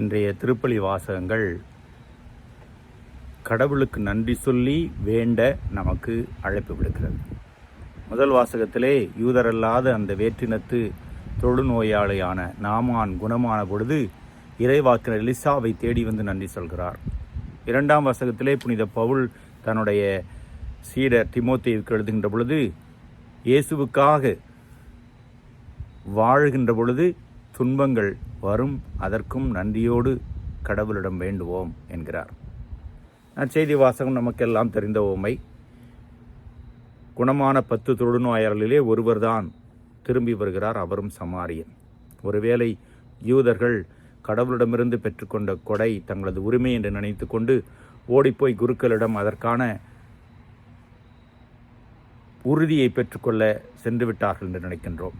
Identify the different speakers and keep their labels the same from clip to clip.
Speaker 1: இன்றைய திருப்பலி வாசகங்கள் கடவுளுக்கு நன்றி சொல்லி வேண்ட நமக்கு அழைப்பு விடுக்கிறது. முதல் வாசகத்திலே யூதரல்லாத அந்த வேற்றினத்து தொழுநோயாளியான நாமான் குணமான பொழுது இறைவாக்கினர் எலிசாவை தேடி வந்து நன்றி சொல்கிறார். இரண்டாம் வாசகத்திலே புனித பவுல் தன்னுடைய சீடர் திமோத்தேவுக்கு எழுதுகின்ற பொழுது இயேசுவுக்காக வாழ்கின்ற பொழுது துன்பங்கள் வரும் அதற்கும் நன்றியோடு கடவுளிடம் வேண்டுவோம் என்கிறார். நற்செய்தி வாசகம் நமக்கெல்லாம் தெரிந்த உண்மை குணமான பத்து தொழுநோயாளர்களிலே ஒருவர்தான் திரும்பி வருகிறார் அவரும் சமாரியன். ஒருவேளை யூதர்கள் கடவுளிடமிருந்து பெற்றுக்கொண்ட கொடை தங்களது உரிமை என்று நினைத்து கொண்டு ஓடிப்போய் குருக்களிடம் அதற்கான உறுதியை பெற்றுக்கொள்ள சென்று விட்டார்கள் என்று நினைக்கின்றோம்.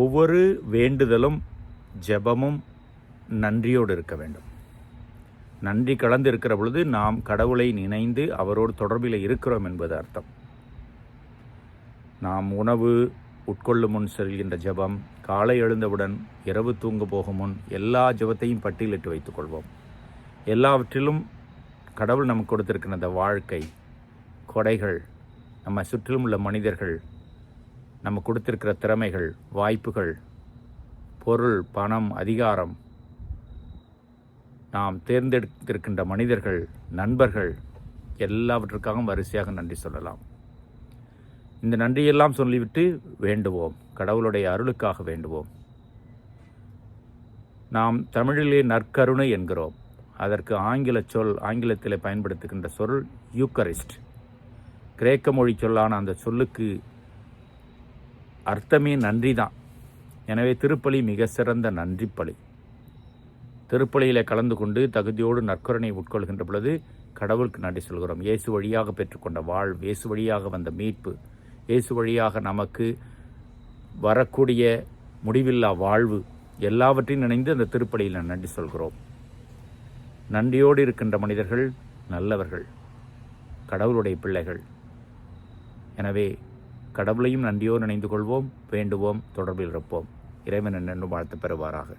Speaker 1: ஒவ்வொரு வேண்டுதலும் ஜெபமும் நன்றியோடு இருக்க வேண்டும். நன்றி கலந்து இருக்கிற பொழுது நாம் கடவுளை நினைந்து அவரோடு தொடர்பில் இருக்கிறோம் என்பது அர்த்தம். நாம் உணவு உட்கொள்ளும் முன் செல்கின்ற ஜெபம் காலை எழுந்தவுடன் இரவு தூங்க போகும் முன் எல்லா ஜெபத்தையும் பட்டியலிட்டு வைத்துக் கொள்வோம். எல்லாவற்றிலும் கடவுள் நமக்கு கொடுத்திருக்கிற அந்த வாழ்க்கை கொடைகள் நம்ம சுற்றிலும் உள்ள மனிதர்கள் நம்ம கொடுத்துருக்கிற திறமைகள் வாய்ப்புகள் பொருள் பணம் அதிகாரம் நாம் தேர்ந்தெடுத்திருக்கின்ற மனிதர்கள் நண்பர்கள் எல்லாவற்றுக்காகவும் வரிசையாக நன்றி சொல்லலாம். இந்த நன்றியெல்லாம் சொல்லிவிட்டு வேண்டுவோம். கடவுளுடைய அருளுக்காக வேண்டுவோம். நாம் தமிழிலே நற்கருணை என்கிறோம். அதற்கு ஆங்கில சொல் ஆங்கிலத்தில் பயன்படுத்துகின்ற சொல் யூக்கரிஸ்ட் கிரேக்க மொழி சொல்லான அந்த சொல்லுக்கு அர்த்தமே நன்றி தான் எனவே திருப்பலி மிக சிறந்த நன்றிப்பலி. திருப்பலியில் கலந்து கொண்டு தகுதியோடு நற்கருணை உட்கொள்கின்ற பொழுது கடவுளுக்கு நன்றி சொல்கிறோம். இயேசு வழியாக பெற்றுக்கொண்ட வாழ்வு இயேசு வழியாக வந்த மீட்பு இயேசு வழியாக நமக்கு வரக்கூடிய முடிவில்லா வாழ்வு எல்லாவற்றையும் நினைந்து அந்த திருப்பலியில் நன்றி சொல்கிறோம். நன்றியோடு இருக்கின்ற மனிதர்கள் நல்லவர்கள் கடவுளுடைய பிள்ளைகள். எனவே கடவுளையும் நன்றியோடு நினைந்து கொள்வோம் வேண்டுவோம் தொடர்பில் இருப்போம். இறைவன் என்னென்னு வாழ்த்து பெறுவாராக.